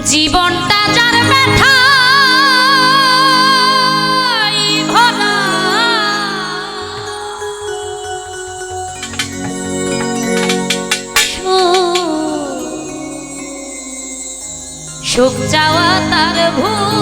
জীবনটা যার ব্যথা সুখ- সুখ চাওয়া তার ভুল।